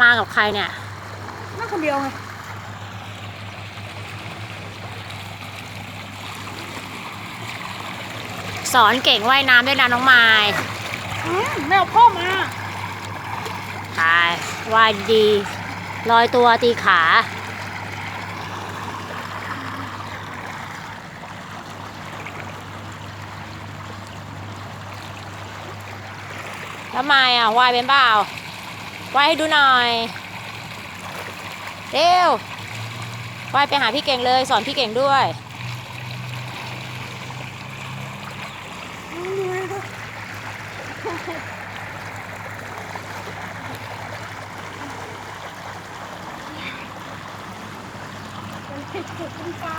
มากับใครเนี่ยนั่งคนเดียวไงสอนเก่งว่ายน้ำด้วยนะน้องไม้อืมไม่เอาพ่อมาตายว่ายดีลอยตัวตีขา แล้วไม้อะว่ายเป็นเปล่า ว่ายให้ดูหน่อย เร็วว่ายไปหาพี่เก่งเลย สอนพี่เก่งด้วย เป็นปลา